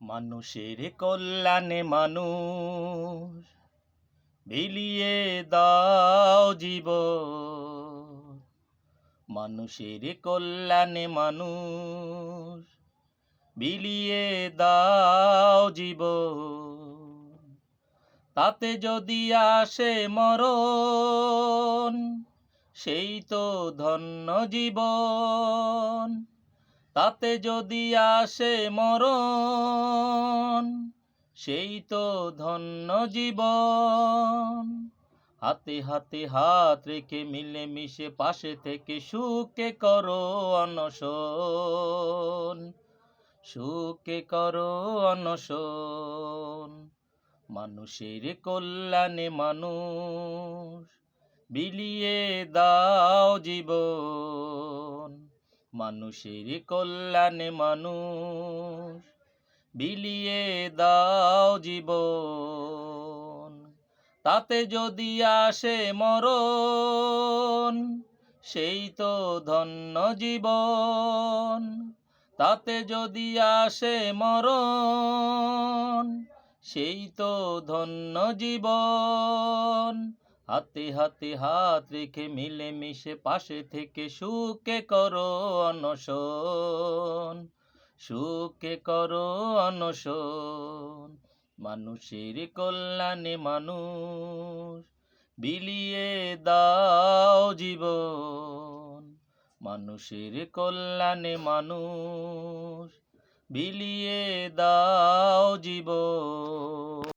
মানুষের কল্যাণে মানুষ, বিলিয়ে দাও জীব মানুষের কল্যাণে মানুষ, বিলিয়ে দাও জীব তাতে যদি আসে মরণ, সেই তো ধন্য জীবন। তাতে যদি আসে মরণ, সেই তো ধন্য জীবন। হাতে হাতে হাত রেখে মিলে মিশে পাশে থেকে সুখে করো অনশন, সুখে করো অনশন। মানুষের কল্যাণে মানুষ, বিলিয়ে দাও জীবন। মানুষের কল্যাণে মানুষ, বিলিয়ে দাও জীবন। তাতে যদি আসে মরণ, সেই তো ধন্য জীবন। তাতে যদি আসে মরণ, সেই তো ধন্য জীবন। হাতে হাতে হাত রেখে মিলে মিশে পাশে থেকে সুখে করো অনশন, সুখে করো অনশন। মানুষের কল্যাণে মানুষ বিলিয়ে দাও জীবন, মানুষের কল্যাণে মানুষ বিলিয়ে দাও জীবন।